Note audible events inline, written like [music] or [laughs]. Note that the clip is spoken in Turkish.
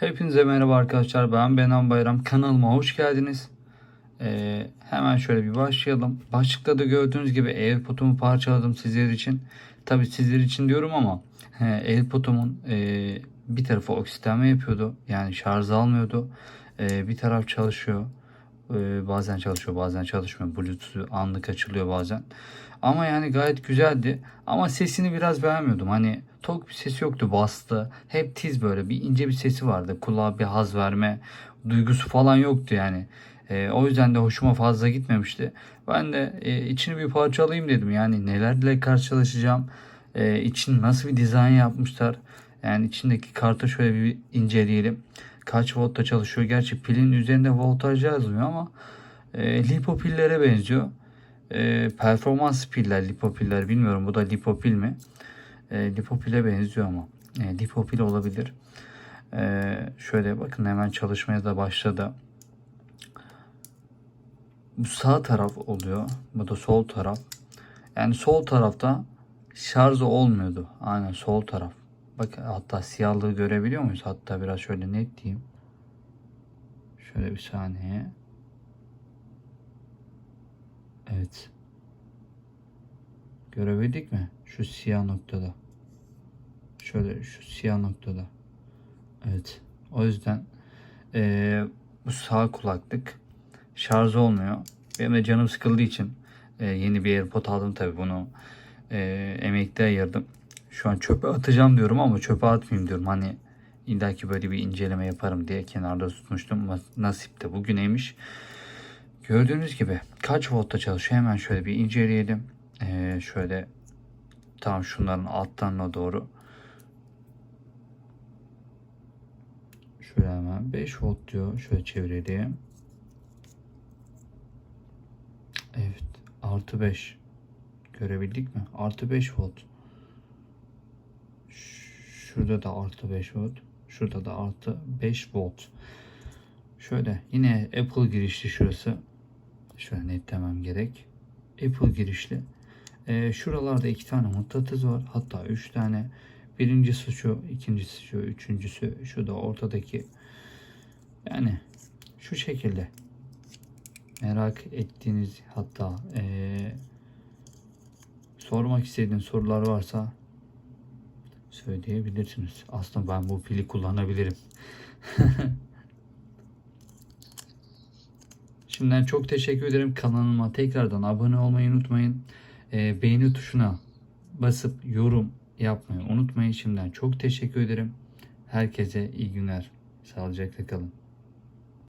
Hepinize merhaba arkadaşlar. Ben Benan Bayram. Kanalıma hoş geldiniz. Ee, hemen şöyle bir başlayalım. Başlıkta da gördüğünüz gibi AirPod'umu parçaladım sizler için. Tabi sizler için diyorum ama he, AirPod'umun e, bir tarafı oksitlenme yapıyordu. Yani şarj almıyordu. E, bir taraf çalışıyor. E, bazen çalışıyor bazen çalışmıyor. Bluetooth'u anlık açılıyor bazen. Ama yani gayet güzeldi. Ama sesini biraz beğenmiyordum. Hani tok bir sesi yoktu bastı. Hep tiz böyle bir ince bir sesi vardı. Kulağa bir haz verme duygusu falan yoktu yani. E, o yüzden de hoşuma fazla gitmemişti. Ben de e, içini bir parçalayayım dedim. Yani nelerle karşılaşacağım. E, için nasıl bir dizayn yapmışlar. Yani içindeki kartı şöyle bir inceleyelim. Kaç voltta çalışıyor. Gerçi pilin üzerinde voltaj yazmıyor ama e, lipo pillere benziyor. E, performans piller, lipo piller bilmiyorum bu da lipo pil mi? E, lipo pile benziyor ama. E, lipo pil olabilir. E, şöyle bakın hemen çalışmaya da başladı. Bu sağ taraf oluyor. Bu da sol taraf. Yani sol tarafta şarj olmuyordu. Aynen sol taraf. Bak hatta siyahlığı görebiliyor muyuz? Hatta biraz şöyle net diyeyim. Şöyle bir saniye. Evet. Görebildik mi? Şu siyah noktada. Şöyle şu siyah noktada. Evet. O yüzden eee, bu sağ kulaklık şarj olmuyor. Benim de canım sıkıldığı için eee, yeni bir AirPod aldım tabi bunu eee emekli ayırdım. Şu an çöpe atacağım diyorum ama çöpe atmayayım diyorum. Hani illaki böyle bir inceleme yaparım diye kenarda tutmuştum. Nasip de bugüneymiş. Gördüğünüz gibi kaç voltta çalışıyor hemen şöyle bir inceleyelim. Ee, şöyle tam şunların altlarına doğru. Şöyle hemen 5 volt diyor. Şöyle çevirelim. Evet. Artı 5. Görebildik mi? Artı 5 volt. Şurada da artı 5 volt. Şurada da artı 5 volt. Şöyle yine Apple girişli şurası. Şöyle netlemem gerek. Apple girişli. Ee, şuralarda iki tane mıknatıs var. Hatta üç tane. Birincisi şu, ikincisi şu, üçüncüsü şu da ortadaki. Yani şu şekilde. Merak ettiğiniz hatta ee, sormak istediğiniz sorular varsa söyleyebilirsiniz. Aslında ben bu pili kullanabilirim. [laughs] Şimdiden çok teşekkür ederim. Kanalıma tekrardan abone olmayı unutmayın. Ee, beğeni tuşuna basıp yorum yapmayı unutmayın. Şimdiden çok teşekkür ederim. Herkese iyi günler. Sağlıcakla kalın.